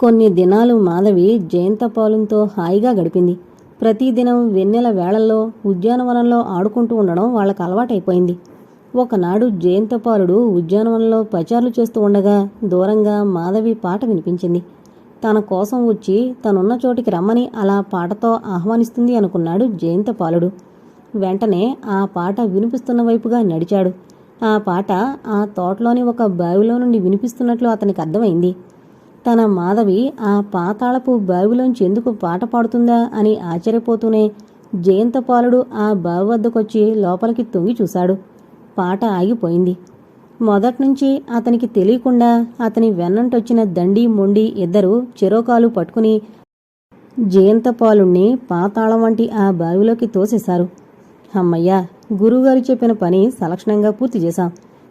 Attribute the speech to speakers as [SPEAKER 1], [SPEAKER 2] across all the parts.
[SPEAKER 1] కొన్ని దినాలు మాధవి జయంతపాలుతో హాయిగా గడిపింది. ప్రతిదినం వెన్నెల వేళల్లో ఉద్యానవనంలో ఆడుకుంటూ ఉండడం వాళ్ళకు అలవాటైపోయింది. ఒకనాడు జయంతపాలుడు ఉద్యానవనంలో పచారులు చేస్తూ ఉండగా దూరంగా మాధవి పాట వినిపించింది. తన కోసం వచ్చి తనున్న చోటికి రమ్మని అలా పాటతో ఆహ్వానిస్తుంది అనుకున్నాడు జయంతపాలుడు. వెంటనే ఆ పాట వినిపిస్తున్న వైపుగా నడిచాడు. ఆ పాట ఆ తోటలోని ఒక బావిలో నుండి వినిపిస్తున్నట్లు అతనికి అర్థమైంది. తన మాధవి ఆ పాతాళపు బావిలోంచి ఎందుకు పాట పాడుతుందా అని ఆశ్చర్యపోతూనే జయంతపాలుడు ఆ బావి వద్దకొచ్చి లోపలికి తొంగి చూశాడు. పాట ఆగిపోయింది. మొదట్నుంచి అతనికి తెలియకుండా అతని వెన్నంటొచ్చిన దండి మొండి ఇద్దరు చెరోకాలు పట్టుకుని జయంతపాలుణ్ణి పాతాళం వంటి ఆ బావిలోకి తోసేశారు. అమ్మయ్యా గురువుగారు చెప్పిన పని సలక్షణంగా పూర్తి చేశాం.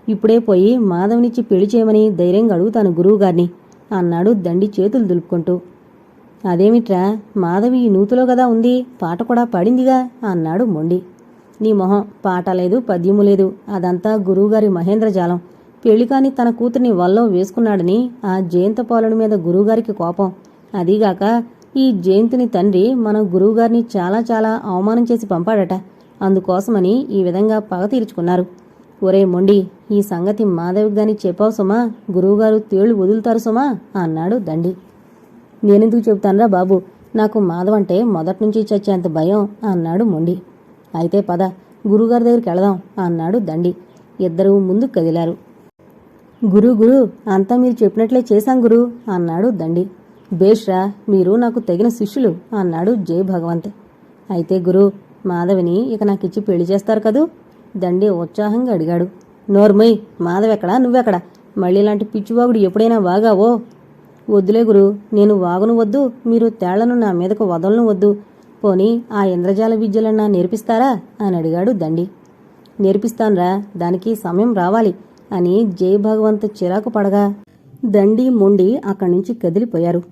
[SPEAKER 1] ఇప్పుడే పోయి మాధవనిచ్చి పెళ్ళి చేయమని ధైర్యంగా అడుగుతాను గురువుగారిని. అన్నాడు దండి చేతులు దులుపుకుంటూ. అదేమిట్రా మాధవి నూతులో కదా ఉంది పాట కూడా పాడిందిగా అన్నాడు మొండి. నీ మొహం పాట లేదు పద్యము లేదు అదంతా గురువుగారి మహేంద్రజాలం. పెళ్ళికాని తన కూతుర్ని వల్లో వేసుకున్నాడని ఆ జయంతపాలుడి మీద గురువుగారికి కోపం. అదీగాక ఈ జయంతుని తండ్రి మన గురువుగారిని చాలా చాలా అవమానం చేసి పంపాడట. అందుకోసమని ఈ విధంగా పగ తీర్చుకున్నారు. ఒరే మొండి ఈ సంగతి మాధవి గాని చెప్పావు సుమా? గురువుగారు తేళ్ళు వదులుతారు సుమా? అన్నాడు దండి. నేనెందుకు చెబుతానరా బాబు? నాకు మాధవంటే మొదట్నుంచి చచ్చేంత భయం అన్నాడు మొండి. అయితే పద గురువుగారి దగ్గరికి వెళదాం అన్నాడు దండి. ఇద్దరూ ముందు కదిలారు. గురు గురు అంతా మీరు చెప్పినట్లే చేశాం గురు అన్నాడు దండి. బేష్రా మీరు నాకు తగిన శిష్యులు అన్నాడు జై భగవంత్ అయితే గురు మాధవిని ఇక నాకిచ్చి పెళ్ళి చేస్తారు కదూ? దండి ఉత్సాహంగా అడిగాడు. నోర్మయ్ మాధవెక్కడా నువ్వెక్కడా? మళ్ళీ ఇలాంటి పిచ్చివాగుడు ఎప్పుడైనా వాగావో? వద్దులే గురు నేను వాగును వద్దు మీరు తేళ్ళను నా మీదకు వదలను వద్దు. పోనీ ఆ ఇంద్రజాల విద్యలన్నా నేర్పిస్తారా? అని అడిగాడు దండి. నేర్పిస్తాన్రా దానికి సమయం రావాలి అని జై భగవంత్ చిరాకు పడగా దండి మొండి అక్కడి నుంచి కదిలిపోయారు.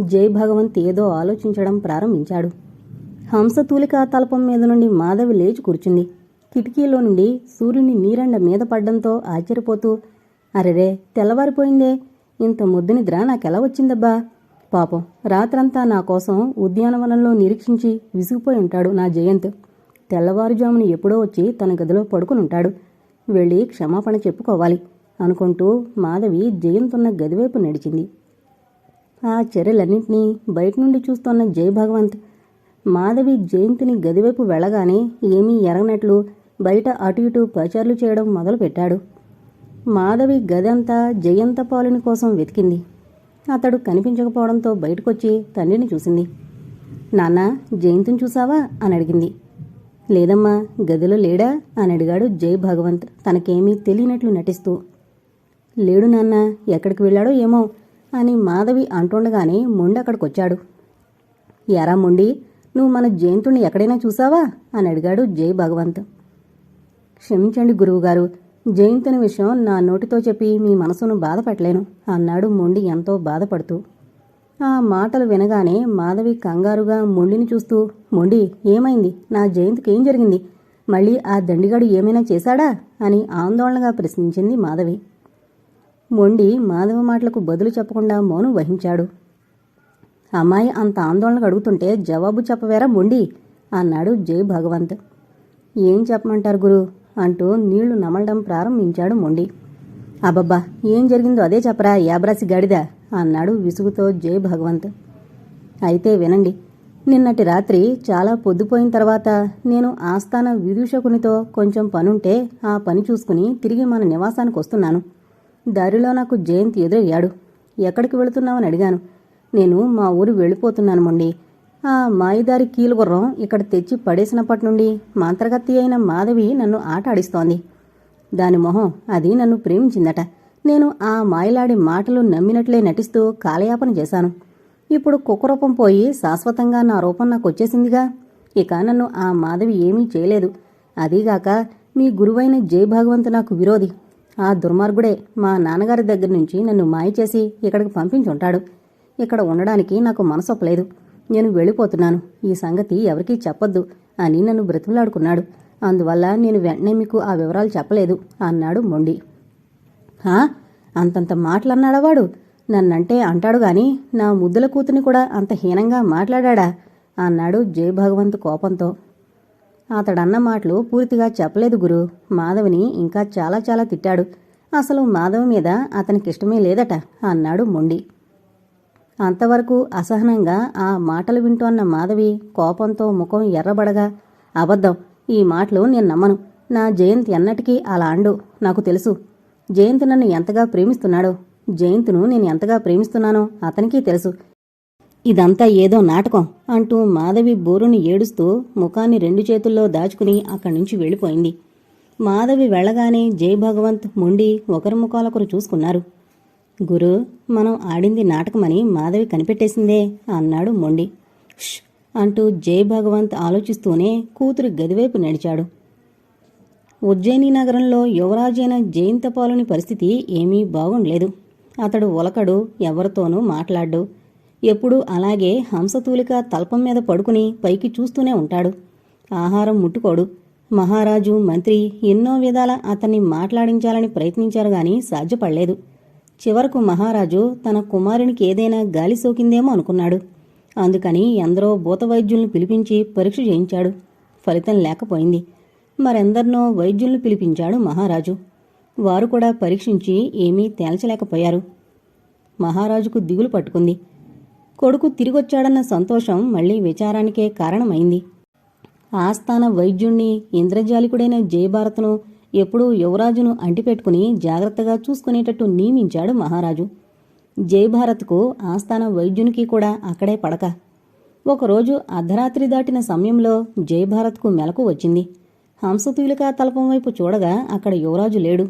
[SPEAKER 1] జై భగవంత్ ఏదో ఆలోచించడం ప్రారంభించాడు. హంసతూలిక తలపం మీద నుండి మాధవి లేచి కూర్చుంది. కిటికీలో నుండి సూర్యుని నీరండ మీద పడ్డంతో ఆశ్చర్యపోతూ అరెరే తెల్లవారిపోయిందే. ఇంత ముద్దు నిద్ర నాకెలా వచ్చిందబ్బా? పాపం రాత్రంతా నా కోసం ఉద్యానవనంలో నిరీక్షించి విసిగిపోయి ఉంటాడు నా జయంత్. తెల్లవారుజామున ఎప్పుడో వచ్చి తన గదిలో పడుకుని ఉంటాడు. వెళ్ళి క్షమాపణ చెప్పుకోవాలి అనుకుంటూ మాధవి జయంత్ ఉన్న గదివైపు నడిచింది. ఆ చర్యలన్నింటినీ బయట నుండి చూస్తున్న జై భగవంత్ మాధవి జయంతిని గదివైపు వెళ్ళగానే ఏమీ ఎరగనట్లు బయట అటు ఇటు పచారులు చేయడం మొదలుపెట్టాడు. మాధవి గదంతా జయంత పాలుని కోసం వెతికింది. అతడు కనిపించకపోవడంతో బయటకొచ్చి తండ్రిని చూసింది. నాన్న జయంతుని చూసావా? అని అడిగింది. లేదమ్మా గదిలో లేడా? అని అడిగాడు జై భగవంత్ తనకేమీ తెలియనట్లు నటిస్తూ. లేడు నాన్న ఎక్కడికి వెళ్ళాడో ఏమో అని మాధవి అంటుండగానే మొండి అక్కడికొచ్చాడు. ఎరా మొండి నువ్వు మన జయంతుణ్ణి ఎక్కడైనా చూసావా? అని అడిగాడు జై భగవంత్ క్షమించండి గురువుగారు. జయంతుని విషయం నా నోటితో చెప్పి మీ మనసును బాధపెట్టలేను అన్నాడు మొండి ఎంతో బాధపడుతూ. ఆ మాటలు వినగానే మాధవి కంగారుగా మొండిని చూస్తూ మొండి ఏమైంది? నా జయంతికి ఏం జరిగింది? మళ్ళీ ఆ దండిగాడు ఏమైనా చేశాడా? అని ఆందోళనగా ప్రశ్నించింది మాధవి. మొండి మాధవ మాటలకు బదులు చెప్పకుండా మౌనం వహించాడు. అమ్మాయి అంత ఆందోళనకు అడుగుతుంటే జవాబు చెప్పవేరా మొండి? అన్నాడు జై భగవంత్ ఏం చెప్పమంటారు గురు? అంటూ నీళ్ళు నమలడం ప్రారంభించాడు మొండి. అబ్బబ్బా ఏం జరిగిందో అదే చెప్పరా యాబ్రాసి గాడిదా అన్నాడు విసుగుతో జై భగవంత్. అయితే వినండి నిన్నటి రాత్రి చాలా పొద్దుపోయిన తర్వాత నేను ఆస్థాన విదూషకునితో కొంచెం పనుంటే ఆ పని చూసుకుని తిరిగి మన నివాసానికి వస్తున్నాను. దారిలో నాకు జయంత్ ఎదురయ్యాడు. ఎక్కడికి వెళుతున్నావని అడిగాను. నేను మా ఊరు వెళ్ళిపోతున్నాను మొండి. ఆ మాయదారి కీలుగుర్రం ఇక్కడ తెచ్చి పడేసినప్పటి నుండి మంత్రగత్తి అయిన మాధవి నన్ను ఆట ఆడిస్తోంది. దాని మొహం అది నన్ను ప్రేమించిందట. నేను ఆ మాయలాడి మాటలు నమ్మినట్లే నటిస్తూ కాలయాపన చేశాను. ఇప్పుడు కుక్కరూపం పోయి శాశ్వతంగా నా రూపం నాకు వచ్చేసిందిగా. ఇక నన్ను ఆ మాధవి ఏమీ చేయలేదు. అదీగాక మీ గురువైన జై భగవంతు నాకు విరోధి. ఆ దుర్మార్గుడే మా నాన్నగారి దగ్గర నుంచి నన్ను మాయ చేసి ఇక్కడికి పంపించుంటాడు. ఇక్కడ ఉండడానికి నాకు మనసొప్పలేదు. నేను వెళ్ళిపోతున్నాను. ఈ సంగతి ఎవరికీ చెప్పొద్దు అని నన్ను బ్రతిమలాడుకున్నాడు. అందువల్ల నేను వెంటనే మీకు ఆ వివరాలు చెప్పలేదు అన్నాడు మొండి. హా? అంతంత మాటలన్నాడా వాడు? నన్నంటే అంటాడు గాని నా ముద్దుల కూతుని కూడా అంత హీనంగా మాట్లాడా అన్నాడు జయభగవంత్ కోపంతో. అతడన్న మాటలు పూర్తిగా చెప్పలేదు గురు. మాధవిని ఇంకా చాలా చాలా తిట్టాడు. అసలు మాధవ్ మీద అతనికిష్టమే లేదట అన్నాడు మొండి. అంతవరకు అసహనంగా ఆ మాటలు వింటోన్న మాధవి కోపంతో ముఖం ఎర్రబడగా అబద్ధం ఈ మాటలు నేను నమ్మను. నా జయంత్ ఎన్నటికీ అలా అండు నాకు తెలుసు. జయంత్ నన్ను ఎంతగా ప్రేమిస్తున్నాడో జయంత్ను నేను ఎంతగా ప్రేమిస్తున్నానో అతనికీ తెలుసు. ఇదంతా ఏదో నాటకం అంటూ మాధవి బోరుని ఏడుస్తూ ముఖాన్ని రెండు చేతుల్లో దాచుకుని అక్కడి నుంచి వెళ్ళిపోయింది. మాధవి వెళ్ళగానే జై భగవంత్ మొండి ఒకరి ముఖాలొకరు చూసుకున్నారు. గురు మనం ఆడింది నాటకమని మాధవి కనిపెట్టేసిందే అన్నాడు మొండి. ష్! అంటూ జై భగవంత్ ఆలోచిస్తూనే కూతురి గదివైపు నడిచాడు. ఉజ్జయిని నగరంలో యువరాజైన జయంతపాలుని పరిస్థితి ఏమీ బాగుండలేదు. అతడు ఒలకడు ఎవరితోనూ మాట్లాడు ఎప్పుడూ అలాగే హంసతూలిక తల్పం మీద పడుకుని పైకి చూస్తూనే ఉంటాడు. ఆహారం ముట్టుకోడు. మహారాజు మంత్రి ఎన్నో విధాల అతన్ని మాట్లాడించాలని ప్రయత్నించారు గాని సాధ్యపడలేదు. చివరకు మహారాజు తన కుమారునికి ఏదైనా గాలి సోకిందేమో అనుకున్నాడు. అందుకని ఎందరో భూత వైద్యుల్ని పిలిపించి పరీక్ష చేయించాడు. ఫలితం లేకపోయింది. మరెందరినో వైద్యుల్ని పిలిపించాడు మహారాజు. వారు కూడా పరీక్షించి ఏమీ తేల్చలేకపోయారు. మహారాజుకు దిగులు పట్టుకుంది. కొడుకు తిరిగొచ్చాడన్న సంతోషం మళ్ళీ విచారానికే కారణమైంది. ఆస్థాన వైద్యుణ్ణి ఇంద్రజాలికుడైన జయభారత్ను ఎప్పుడూ యువరాజును అంటిపెట్టుకుని జాగ్రత్తగా చూసుకునేటట్టు నియమించాడు మహారాజు. జయభారత్కు ఆస్థాన వైద్యునికి కూడా అక్కడే పడక. ఒకరోజు అర్ధరాత్రి దాటిన సమయంలో జయభారత్కు మెలకు వచ్చింది. హంసతూలిక తలపం వైపు చూడగా అక్కడ యువరాజు లేడు.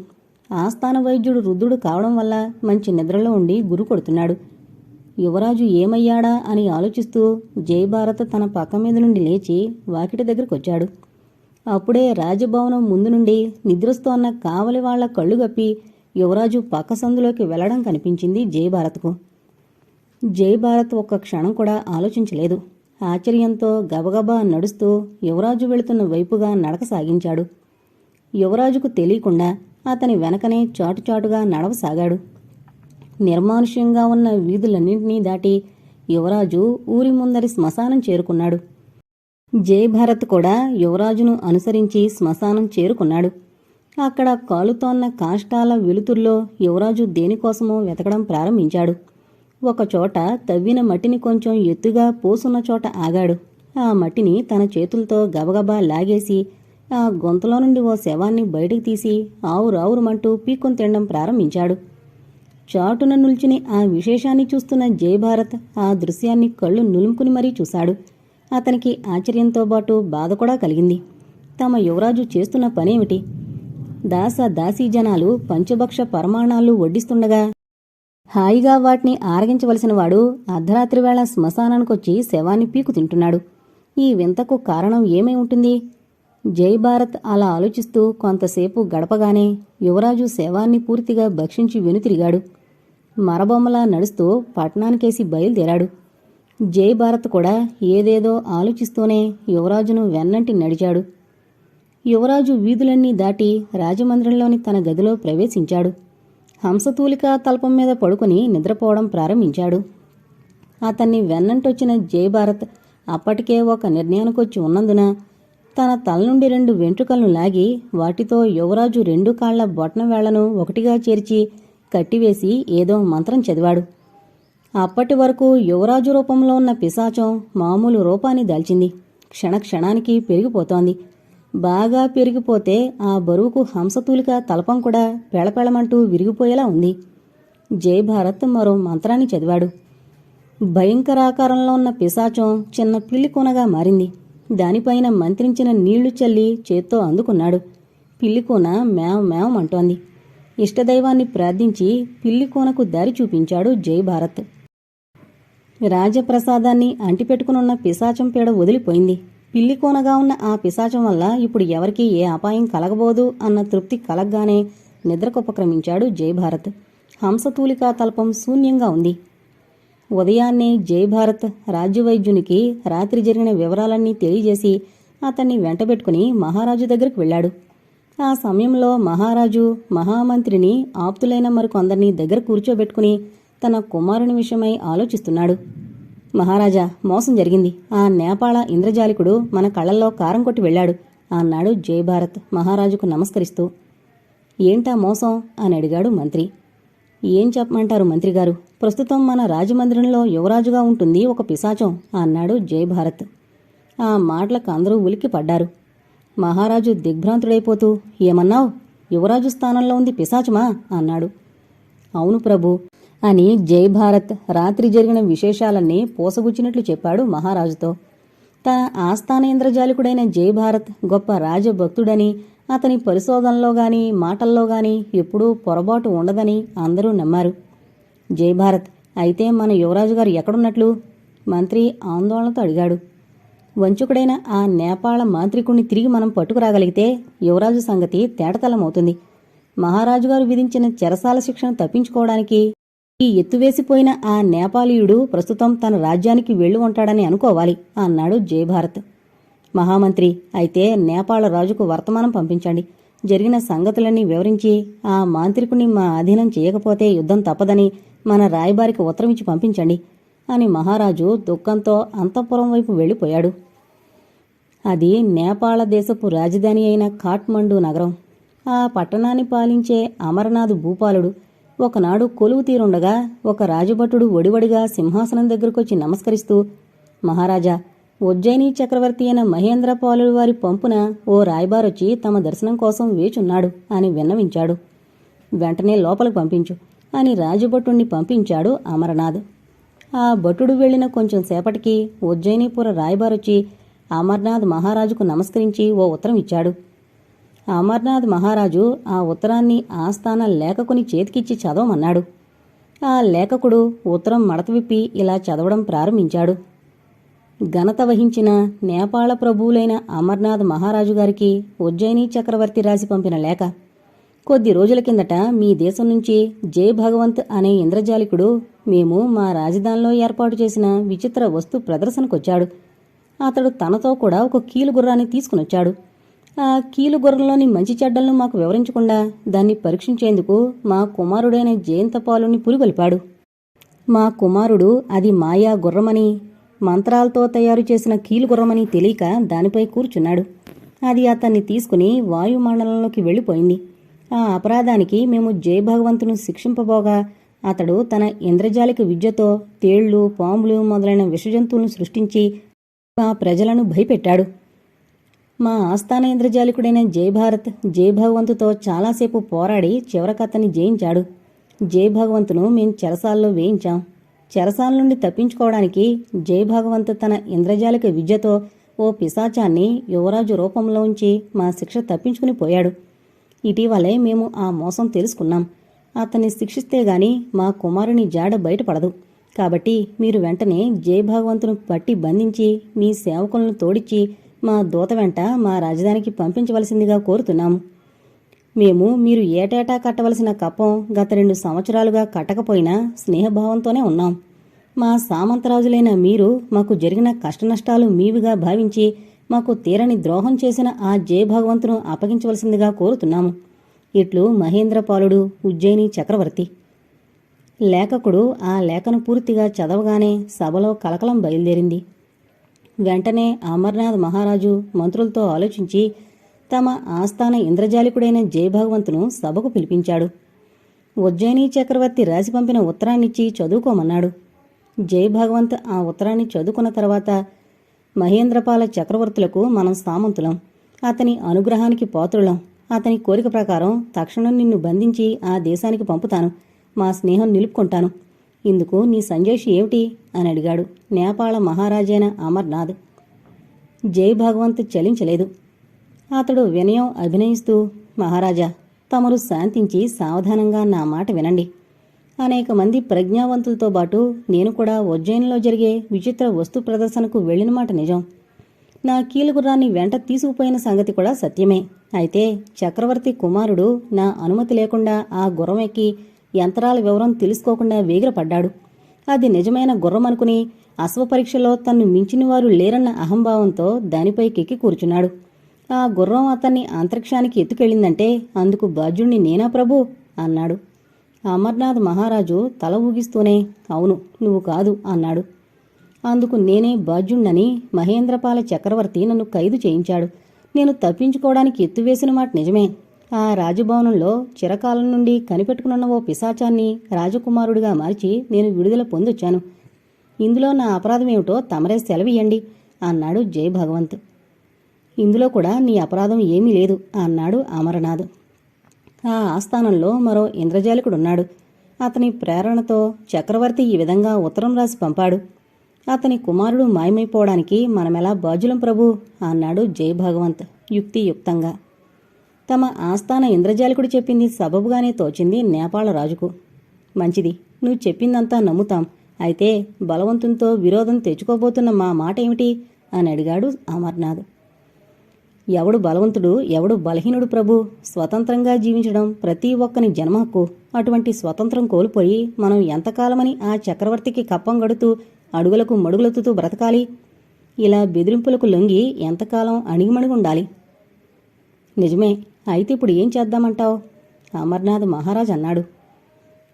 [SPEAKER 1] ఆస్థాన వైద్యుడు రుద్రుడు కావడం వల్ల మంచి నిద్రలో ఉండి గురు కొడుతున్నాడు. యువరాజు ఏమయ్యాడా అని ఆలోచిస్తూ జయభారత్ తన పక్క మీద నుండి లేచి వాకిటి దగ్గరకొచ్చాడు అప్పుడే రాజభవనం ముందు నుండి నిద్రస్తోన్న కావలి వాళ్ళ కళ్ళు గప్పి యువరాజు పక్క సందులోకి వెళ్ళడం కనిపించింది జయభారత్కు. జయభారత్ ఒక్క క్షణం కూడా ఆలోచించలేదు. ఆశ్చర్యంతో గబగబా నడుస్తూ యువరాజు వెళుతున్న వైపుగా నడక సాగించాడు. యువరాజుకు తెలియకుండా అతని వెనకనే చాటుచాటుగా నడవసాగాడు. నిర్మానుష్యంగా ఉన్న వీధులన్నింటినీ దాటి యువరాజు ఊరి ముందరి శ్మశానం చేరుకున్నాడు. జయభారత్ కూడా యువరాజును అనుసరించి శ్మశానం చేరుకున్నాడు. అక్కడ కాలుతోన్న కాష్టాల వెలుతుర్లో యువరాజు దేనికోసమో వెతకడం ప్రారంభించాడు. ఒకచోట తవ్విన మట్టిని కొంచెం ఎత్తుగా పోసున్న చోట ఆగాడు. ఆ మట్టిని తన చేతులతో గబగబా లాగేసి ఆ గొంతలో నుండి ఓ శవాన్ని బయటకు తీసి ఆవురావురుమంటూ పీక్కుని తినడం ప్రారంభించాడు. చాటున నిల్చుని ఆ విశేషాన్ని చూస్తున్న జయభారత్ ఆ దృశ్యాన్ని కళ్ళు నులుముకుని మరీ చూశాడు. అతనికి ఆశ్చర్యంతో పాటు బాధ కూడా కలిగింది. తమ యువరాజు చేస్తున్న పనేమిటి? దాస దాసీ జనాలు పంచభక్ష పరమాణాలు వడ్డిస్తుండగా హాయిగా వాటిని ఆరగించవలసిన వాడు అర్ధరాత్రి వేళ శ్మశానానికొచ్చి శవాన్ని పీకు తింటున్నాడు. ఈ వింతకు కారణం ఏమై ఉంటుంది? జైభారత్ అలా ఆలోచిస్తూ కొంతసేపు గడపగానే యువరాజు శవాన్ని పూర్తిగా భక్షించి వెనుతిరిగాడు. మరబొమ్మలా నడుస్తూ పట్టణానికేసి బయలుదేరాడు. జై భారత్ కూడా ఏదేదో ఆలోచిస్తూనే యువరాజును వెన్నంటి నడిచాడు. యువరాజు వీధులన్నీ దాటి రాజమందిరంలోని తన గదిలో ప్రవేశించాడు. హంసతూలిక తల్పం మీద పడుకుని నిద్రపోవడం ప్రారంభించాడు. అతన్ని వెన్నంటొచ్చిన జయభారత్ అప్పటికే ఒక నిర్ణయానికొచ్చి ఉన్నందున తన తల నుండి రెండు వెంట్రుకలను లాగి వాటితో యువరాజు రెండు కాళ్ళ బొట్న వేళ్ళను ఒకటిగా చేర్చి కట్టివేసి ఏదో మంత్రం చదివాడు. అప్పటి వరకు యువరాజు రూపంలో ఉన్న పిశాచం మామూలు రూపాన్ని దాల్చింది. క్షణక్షణానికి పెరిగిపోతోంది. బాగా పెరిగిపోతే ఆ బరువుకు హంసతూలిక తలపం కూడా పెళపెళమంటూ విరిగిపోయేలా ఉంది. జయభారత్ మరో మంత్రాన్ని చదివాడు. భయంకరాకారంలో ఉన్న పిశాచం చిన్న పిల్లి కూనగా మారింది. దానిపైన మంత్రించిన నీళ్ళు చల్లి చేత్తో అందుకున్నాడు. పిల్లికోన మేవ్ మేవ్ ఇష్టదైవాన్ని ప్రార్థించి పిల్లికూనకు దారి చూపించాడు జయభారత్ రాజప్రసాదాన్ని అంటిపెట్టుకునున్న పిశాచం పీడ వదిలిపోయింది. పిల్లికోనగా ఉన్న ఆ పిశాచం వల్ల ఇప్పుడు ఎవరికీ ఏ అపాయం కలగబోదు అన్న తృప్తి కలగ్గానే నిద్రకుపక్రమించాడు జయభారత్. హంసతూలికా తల్పం శూన్యంగా ఉంది. ఉదయాన్నే జయభారత్ రాజ్యవైద్యునికి రాత్రి జరిగిన వివరాలన్నీ తెలియజేసి అతన్ని వెంటబెట్టుకుని మహారాజు దగ్గరికి వెళ్ళాడు. ఆ సమయంలో మహారాజు మహామంత్రిని ఆప్తులైన మరికొందరిని దగ్గర కూర్చోబెట్టుకుని తన కుమారుని విషయమై ఆలోచిస్తున్నాడు. మహారాజా మోసం జరిగింది. ఆ నేపాళ ఇంద్రజాలికుడు మన కళ్ళల్లో కారం కొట్టి వెళ్ళాడు. అన్నాడు జయభారత్ మహారాజుకు నమస్కరిస్తూ. ఏంటా మోసం? అని అడిగాడు మంత్రి. ఏం చెప్పమంటారు మంత్రిగారు? ప్రస్తుతం మన రాజమందిరంలో యువరాజుగా ఉంటుంది ఒక పిశాచం అన్నాడు జయభారత్. ఆ మాటలకు అందరూ ఉలిక్కి పడ్డారు. మహారాజు దిగ్భ్రాంతుడైపోతూ ఏమన్నావు? యువరాజు స్థానంలో ఉంది పిశాచమా? అన్నాడు. అవును ప్రభు. అని జయభారత్ రాత్రి జరిగిన విశేషాలన్నీ పోసగుచ్చినట్లు చెప్పాడు మహారాజుతో. తన ఆస్థానేంద్రజాలికుడైన జయభారత్ గొప్ప రాజభక్తుడని అతని పరిశోధనలో గాని మాటల్లో గాని ఎప్పుడూ పొరపాటు ఉండదని అందరూ నమ్మారు. జయభారత్ అయితే మన యువరాజు గారు ఎక్కడున్నట్లు? మంత్రి ఆందోళనతో అడిగాడు. వంచుకుడైన ఆ నేపాళ మాంత్రికుణ్ణి తిరిగి మనం పట్టుకురాగలిగితే యువరాజు సంగతి తేటతలమవుతుంది మహారాజు గారు విధించిన చెరసాల శిక్షను తప్పించుకోవడానికి ఈ ఎత్తువేసిపోయిన ఆ నేపాలీయుడు ప్రస్తుతం తన రాజ్యానికి వెళ్ళి ఉంటాడని అనుకోవాలి అన్నాడు జయభారత్. మహామంత్రి అయితే నేపాళ రాజుకు వర్తమానం పంపించండి. జరిగిన సంగతులన్నీ వివరించి ఆ మాంత్రికుని మా అధీనం చేయకపోతే యుద్ధం తప్పదని మన రాయబారికి ఉత్తరమిచ్చి పంపించండి అని మహారాజు దుఃఖంతో అంతఃపురం వైపు వెళ్ళిపోయాడు. అది నేపాళ దేశపు రాజధాని అయిన కాట్మండు నగరం. ఆ పట్టణాన్ని పాలించే అమరనాథ్ భూపాలుడు ఒకనాడు కొలువు తీరుండగా ఒక రాజభటుడు ఒడివడిగా సింహాసనం దగ్గరకొచ్చి నమస్కరిస్తూ మహారాజా ఉజ్జయిని చక్రవర్తి అయిన మహేంద్రపాలుడు వారి పంపున ఓ రాయబారొచ్చి తమ దర్శనం కోసం వేచున్నాడు అని విన్నవించాడు. వెంటనే లోపలికి పంపించు అని రాజభటుణ్ణి పంపించాడు అమరనాథ్. ఆ భటుడు వెళ్ళిన కొంచెం సేపటికి ఉజ్జయినిపుర రాయబారొచ్చి అమర్నాథ్ మహారాజుకు నమస్కరించి ఓ ఉత్తరం ఇచ్చాడు. అమర్నాథ్ మహారాజు ఆ ఉత్తరాన్ని ఆస్థాన లేఖకుని చేతికిచ్చి చదవమన్నాడు. ఆ లేఖకుడు ఉత్తరం మడత విప్పి ఇలా చదవడం ప్రారంభించాడు. ఘనత వహించిన నేపాళ ప్రభువులైన అమర్నాథ్ మహారాజు గారికి ఉజ్జయిని చక్రవర్తి రాసి పంపిన లేఖ. కొద్ది రోజుల కిందట మీ దేశం నుంచి జై భగవంత్ అనే ఇంద్రజాలికుడు మేము మా రాజధానిలో ఏర్పాటు చేసిన విచిత్ర వస్తు ప్రదర్శనకొచ్చాడు. అతడు తనతో కూడా ఒక కీలు గుర్రాన్ని తీసుకునొచ్చాడు. ఆ కీలు గుర్రంలోని మంచి చెడ్డలను మాకు వివరించకుండా దాన్ని పరీక్షించేందుకు మా కుమారుడైన జయంతపాలుని పులిగొలిపాడు. మా కుమారుడు అది మాయా గుర్రమని మంత్రాలతో తయారు చేసిన కీలు గుర్రమని తెలియక దానిపై కూర్చున్నాడు. అది అతన్ని తీసుకుని వాయుమండలంలోకి వెళ్ళిపోయింది. ఆ అపరాధానికి మేము జయభగవంతును శిక్షింపబోగా అతడు తన ఇంద్రజాలిక విద్యతో తేళ్ళు పాములు మొదలైన విషజంతువులను సృష్టించి మా ప్రజలను భయపెట్టాడు. మా ఆస్థాన ఇంద్రజాలికుడైన జయభారత్ జయభగవంతుతో చాలాసేపు పోరాడి చివరకతన్ని జయించాడు. జయభగవంతును మేం చెరసాల్లో వేయించాం. చెరసాల నుండి తప్పించుకోవడానికి జయభగవంతు తన ఇంద్రజాలిక విద్యతో ఓ పిశాచాన్ని యువరాజు రూపంలో ఉంచి మా శిక్ష తప్పించుకుని పోయాడు. ఇటీవలే మేము ఆ మోసం తెలుసుకున్నాం. అతన్ని శిక్షిస్తే గాని మా కుమారుని జాడ బయటపడదు. కాబట్టి మీరు వెంటనే జయభగవంతును పట్టి బంధించి మీ సేవకులను తోడిచ్చి మా దూత వెంట మా రాజధానికి పంపించవలసిందిగా కోరుతున్నాము మేము మీరు ఏటేటా కట్టవలసిన కప్పం గత రెండు సంవత్సరాలుగా కట్టకపోయినా స్నేహభావంతోనే ఉన్నాం. మా సామంతరాజులైన మీరు మాకు జరిగిన కష్టనష్టాలు మీవిగా భావించి మాకు తీరని ద్రోహం చేసిన ఆ జయభగవంతును అప్పగించవలసిందిగా కోరుతున్నాము. ఇట్లు మహేంద్రపాలుడు ఉజ్జయిని చక్రవర్తి. లేఖకుడు ఆ లేఖను పూర్తిగా చదవగానే సభలో కలకలం బయలుదేరింది. వెంటనే అమర్నాథ్ మహారాజు మంత్రులతో ఆలోచించి తమ ఆస్థాన ఇంద్రజాలికుడైన జయభగవంతును సభకు పిలిపించాడు. ఉజ్జయిని చక్రవర్తి రాసి పంపిన ఉత్తరాన్నిచ్చి చదువుకోమన్నాడు. జయభగవంత్ ఆ ఉత్తరాన్ని చదువుకున్న తర్వాత మహేంద్రపాల చక్రవర్తులకు మనం సామంతులం. అతని అనుగ్రహానికి పాత్రులం. అతని కోరిక ప్రకారం తక్షణం నిన్ను బంధించి ఆ దేశానికి పంపుతాను. మా స్నేహం నిలుపుకుంటాను. ఇందుకు నీ సంజేషి ఏమిటి? అని అడిగాడు. నేపాళ మహారాజైన అమర్నాథ్. జై భగవంత్ చలించలేదు. అతడు వినయం అభినయిస్తూ మహారాజా తమరు శాంతించి సావధానంగా నా మాట వినండి. అనేక మంది ప్రజ్ఞావంతులతో పాటు నేను కూడా ఉజ్జయినిలో జరిగే విచిత్ర వస్తు ప్రదర్శనకు వెళ్ళిన మాట నిజం. నా కీలుగుర్రాన్ని వెంట తీసుకుపోయిన సంగతి కూడా సత్యమే. అయితే చక్రవర్తి కుమారుడు నా అనుమతి లేకుండా ఆ గుర్రం ఎక్కి యంత్రాల వివరం తెలుసుకోకుండా వేగిరపడ్డాడు. అది నిజమైన గుర్రమనుకుని అశ్వపరీక్షలో తన్ను మించిన వారు లేరన్న అహంభావంతో దానిపై కెక్కి కూర్చున్నాడు. ఆ గుర్రం అతన్ని అంతరిక్షానికి ఎత్తుకెళ్ళిందంటే అందుకు బాధ్యుణ్ణి నేనా ప్రభు? అన్నాడు. అమర్నాథ్ మహారాజు తల ఊగిస్తూనే అవును నువ్వు కాదు అన్నాడు. అందుకు నేనే బాధ్యుణ్ణని మహేంద్రపాల చక్రవర్తి నన్ను ఖైదు చేయించాడు. నేను తప్పించుకోవడానికి ఎత్తువేసిన మాట నిజమే. ఆ రాజభవనంలో చిరకాలం నుండి కనిపెట్టుకున్న ఓ పిశాచాన్ని రాజకుమారుడిగా మార్చి నేను విడుదల పొందొచ్చాను. ఇందులో నా అపరాధమేమిటో తమరే సెలవియండి అన్నాడు జై భగవంత్. ఇందులో కూడా నీ అపరాధం ఏమీ లేదు అన్నాడు అమరనాథ్. ఆ ఆస్థానంలో మరో ఇంద్రజాలికుడున్నాడు. అతని ప్రేరణతో చక్రవర్తి ఈ విధంగా ఉత్తరం రాసి పంపాడు. అతని కుమారుడు మాయమైపోవడానికి మనమెలా బాజులం ప్రభు? అన్నాడు జై భగవంత్ యుక్తియుక్తంగా. తమ ఆస్థాన ఇంద్రజాలికుడు చెప్పింది సబబుగానే తోచింది నేపాళ రాజుకు. మంచిది నువ్వు చెప్పిందంతా నమ్ముతాం. అయితే బలవంతంతో విరోధం తెచ్చుకోబోతున్న మా మాట ఏమిటి? అని అడిగాడు అమర్నాథ్. ఎవడు బలవంతుడు ఎవడు బలహీనుడు ప్రభు? స్వతంత్రంగా జీవించడం ప్రతి ఒక్కని జన్మ హక్కు అటువంటి స్వతంత్రం కోల్పోయి మనం ఎంతకాలమని ఆ చక్రవర్తికి కప్పం గడుతూ అడుగులకు మడుగులెత్తుతూ బ్రతకాలి? ఇలా బెదిరింపులకు లొంగి ఎంతకాలం అణిగిమణిగుండాలి? నిజమే అయితే ఇప్పుడు ఏం చేద్దామంటావు? అమర్నాథ్ మహారాజ్ అన్నాడు.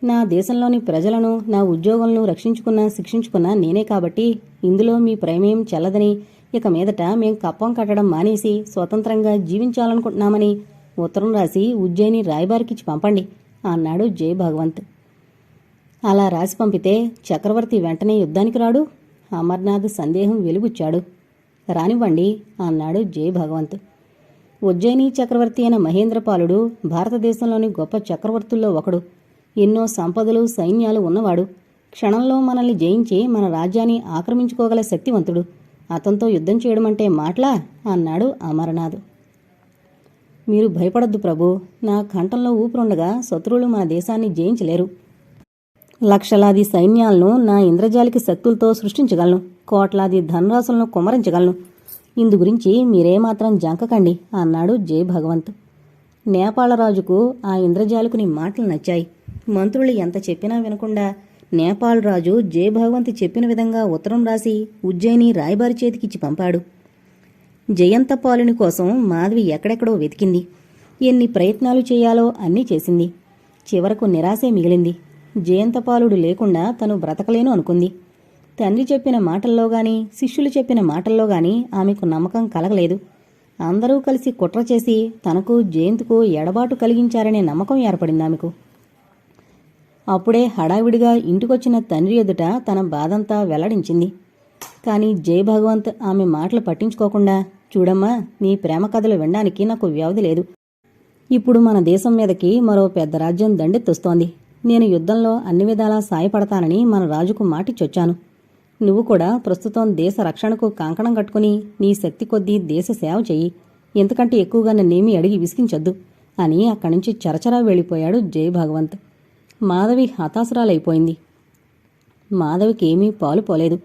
[SPEAKER 1] నా దేశంలోని ప్రజలను నా ఉద్యోగులను రక్షించుకున్న శిక్షించుకున్న నేనే కాబట్టి ఇందులో మీ ప్రేమేం చెల్లదని ఇక మీదట మేం కప్పం కట్టడం మానేసి స్వతంత్రంగా జీవించాలనుకుంటున్నామని ఉత్తరం రాసి ఉజ్జయిని రాయబారికిచ్చి పంపండి అన్నాడు జై భగవంత్ అలా రాసి పంపితే చక్రవర్తి వెంటనే యుద్ధానికి రాడు. అమర్నాథ్ సందేహం వెలుగుచ్చాడు. రానివ్వండి అన్నాడు జై భగవంత్ ఉజ్జయిని చక్రవర్తి అయిన మహేంద్రపాలుడు భారతదేశంలోని గొప్ప చక్రవర్తుల్లో ఒకడు. ఎన్నో సంపదలు సైన్యాలు ఉన్నవాడు. క్షణంలో మనల్ని జయించి మన రాజ్యాన్ని ఆక్రమించుకోగల శక్తివంతుడు. అతనితో యుద్ధం చేయడమంటే మాట్లా? మాటలా అన్నాడు అమరనాథ్. మీరు భయపడద్దు ప్రభు. నా కంఠంలో ఊపిరుండగా శత్రువులు మన దేశాన్ని జయించలేరు. లక్షలాది సైన్యాలను నా ఇంద్రజాలికి శక్తులతో సృష్టించగలను. కోట్లాది ధనరాశులను కుమరించగలను ఇందు గురించి మీరేమాత్రం జంకకండి అన్నాడు జై భగవంత్ నేపాళరాజుకు ఆ ఇంద్రజాలుకుని మాటలు నచ్చాయి. మంత్రులు ఎంత చెప్పినా వినకుండా నేపాల్ రాజు జై భగవంత్ చెప్పిన విధంగా ఉత్తరం రాసి ఉజ్జయిని రాయబారి చేతికిచ్చి పంపాడు. జయంతపాలుని కోసం మాధవి ఎక్కడెక్కడో వెతికింది. ఎన్ని ప్రయత్నాలు చేయాలో అన్నీ చేసింది. చివరకు నిరాశే మిగిలింది. జయంతపాలుడు లేకుండా తను బ్రతకలేను అనుకుంది. తండ్రి చెప్పిన మాటల్లో గాని శిష్యులు చెప్పిన మాటల్లో గాని ఆమెకు నమ్మకం కలగలేదు. అందరూ కలిసి కుట్ర చేసి తనకు జయంత్కు ఎడబాటు కలిగించారనే నమ్మకం ఏర్పడింది ఆమెకు. అప్పుడే హడావిడిగా ఇంటికొచ్చిన తండ్రి ఎదుట తన బాధంతా వెల్లడించింది. కానీ జై భగవంత్ ఆమె మాటలు పట్టించుకోకుండా చూడమ్మా నీ ప్రేమ కథలు వినడానికి నాకు వ్యవధి లేదు. ఇప్పుడు మన దేశం మీదకి మరో పెద్ద రాజ్యం దండెత్తొస్తోంది. నేను యుద్ధంలో అన్ని విధాలా సాయపడతానని మన రాజుకు మాటిచ్చొచ్చాను. నువ్వు కూడా ప్రస్తుతం దేశ రక్షణకు కంకణం కట్టుకుని నీ శక్తి కొద్దీ దేశ సేవ చెయ్యి. ఎంతకంటే ఎక్కువగా నన్నేమీ అడిగి విసిగించొద్దు అని అక్కడి నుంచి చరచరా వెళ్ళిపోయాడు జై భగవంత్ మాధవి హతాసురాలైపోయింది మాధవికి ఏమీ పాలు పోలేదు.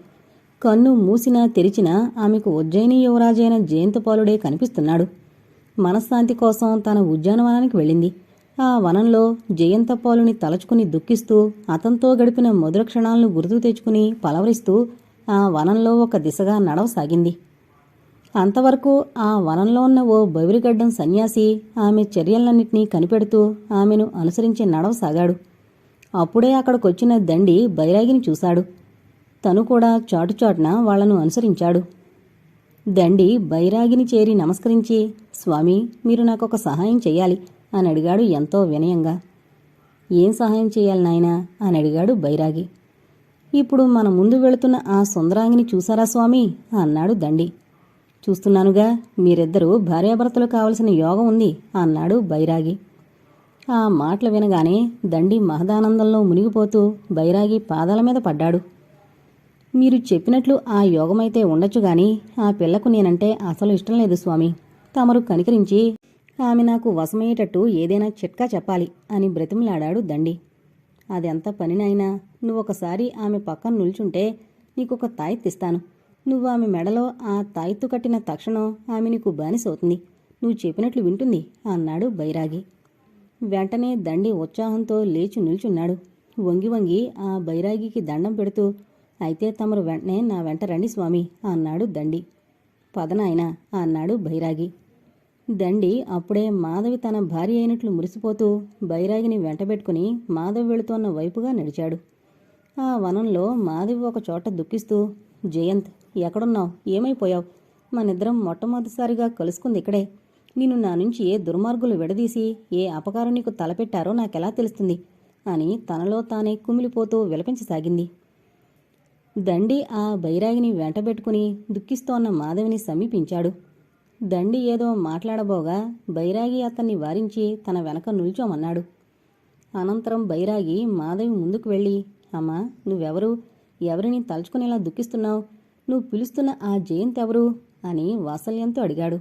[SPEAKER 1] కన్ను మూసినా తెరిచినా ఆమెకు ఉజ్జయిని యువరాజైన జయంతపాలుడే కనిపిస్తున్నాడు. మనశ్శాంతి కోసం తన ఉద్యానవనానికి వెళ్ళింది. ఆ వనంలో జయంతపాలుని తలచుకుని దుఃఖిస్తూ అతనితో గడిపిన మధుర క్షణాలను గుర్తు తెచ్చుకుని పలవరిస్తూ ఆ వనంలో ఒక దిశగా నడవసాగింది. అంతవరకు ఆ వనంలో ఉన్న ఓ బవిరిగడ్డం సన్యాసి ఆమె చర్యలన్నింటినీ కనిపెడుతూ ఆమెను అనుసరించి నడవసాగాడు. అప్పుడే అక్కడికొచ్చిన దండి బైరాగిని చూశాడు. తను కూడా చాటుచాటున వాళ్ళను అనుసరించాడు. దండి బైరాగిని చేరి నమస్కరించి స్వామి మీరు నాకొక సహాయం చేయాలి అని అడిగాడు ఎంతో వినయంగా. ఏం సహాయం చేయాలి నాయనా? అని అడిగాడు బైరాగి. ఇప్పుడు మన ముందు వెళుతున్న ఆ సుందరాంగిని చూసారా స్వామి? అన్నాడు దండి. చూస్తున్నానుగా మీరిద్దరూ భార్యాభర్తలు కావలసిన యోగం ఉంది అన్నాడు బైరాగి. ఆ మాటలు వినగానే దండి మహదానందంలో మునిగిపోతూ బైరాగి పాదాల మీద పడ్డాడు. మీరు చెప్పినట్లు ఆ యోగమైతే ఉండొచ్చు గాని ఆ పిల్లకు నేనంటే అసలు ఇష్టం లేదు స్వామి. తమరు కనికరించి ఆమె నాకు వశమయ్యేటట్టు ఏదైనా చిట్కా చెప్పాలి అని బ్రతిమలాడాడు దండి. అదెంత పనినైనా నువ్వొకసారి ఆమె పక్కన నిల్చుంటే నీకొక తాయిత్తిస్తాను నువ్వు ఆమె మెడలో ఆ తాయిత్తు కట్టిన తక్షణం ఆమె నీకు బానిసవుతుంది. నువ్వు చెప్పినట్లు వింటుంది అన్నాడు బైరాగి. వెంటనే దండి ఉత్సాహంతో లేచి నిల్చున్నాడు. వంగి వంగి ఆ బైరాగికి దండం పెడుతూ అయితే తమరు వెంటనే నా వెంట రండి స్వామి అన్నాడు దండి. పదనాయన అన్నాడు బైరాగి. దండి అప్పుడే మాధవి తన భార్య అయినట్లు మురిసిపోతూ బైరాగిని వెంటబెట్టుకుని మాధవి వెళుతోన్న వైపుగా నడిచాడు. ఆ వనంలో మాధవి ఒక చోట దుఃఖిస్తూ జయంత్ ఎక్కడున్నావు? ఏమైపోయావు? మనిద్దరం మొట్టమొదటిసారిగా కలుసుకుంది ఇక్కడే. నిన్ను నా నుంచి ఏ దుర్మార్గులు విడదీసి ఏ అపకారం నీకు తలపెట్టారో నాకెలా తెలుస్తుంది? అని తనలో తానే కుమిలిపోతూ విలపించసాగింది. దండి ఆ బైరాగిని వెంటబెట్టుకుని దుఃఖిస్తోన్న మాధవిని సమీపించాడు. దండి ఏదో మాట్లాడబోగా బైరాగి అతన్ని వారించి తన వెనక నిల్చోమన్నాడు. అనంతరం బైరాగి మాధవి ముందుకు వెళ్ళి అమ్మా నువ్వెవరు? ఎవరిని తలుచుకునేలా దుఃఖిస్తున్నావు? నువ్వు పిలుస్తున్న ఆ జయంత్ ఎవరు అని వాత్సల్యంతో అడిగాడు.